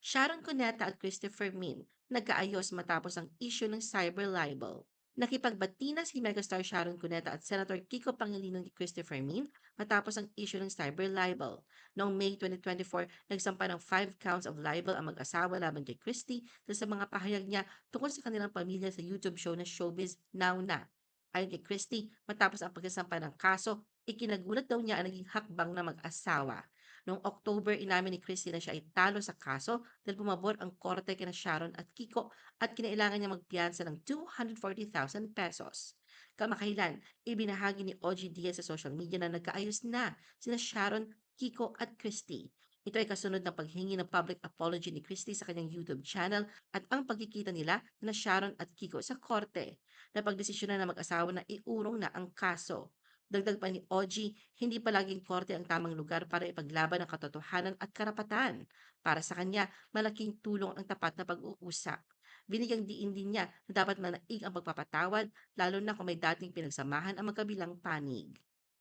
Sharon Cuneta at Christopher Min nagkaayos matapos ang issue ng cyber libel. Nakipagbati na si megastar Sharon Cuneta at Senator Kiko Pangilinan kay Christopher Min matapos ang issue ng cyber libel. Noong May 2024, nagsampa ng five counts of libel ang mag-asawa laban kay Christie sa mga pahayag niya tungkol sa kanilang pamilya sa YouTube show na Showbiz Now Na. Ayon kay Christie, matapos ang pagsasampa ng kaso, ikinagulat daw niya ang naging hakbang na mag-asawa. Noong October, inamin ni Christie na siya ay talo sa kaso dahil pumabor ang korte kina Sharon at Kiko at kinailangan niya magpiyansa ng 240,000 pesos. Kamakailan, ibinahagi ni OG Diaz sa social media na nagkaayos na sina Sharon, Kiko at Christie. Ito ay kasunod ng paghingi ng public apology ni Christie sa kanyang YouTube channel at ang pagkikita nila na Sharon at Kiko sa korte. Napagdesisyon na ng mag-asawa na iurong na ang kaso. Dagdag pa ni OG, hindi palaging korte ang tamang lugar para ipaglaban ang katotohanan at karapatan. Para sa kanya, malaking tulong ang tapat na pag-uusap. Binigyang diin din niya na dapat manaig ang pagpapatawad lalo na kung may dating pinagsamahan ang magkabilang panig.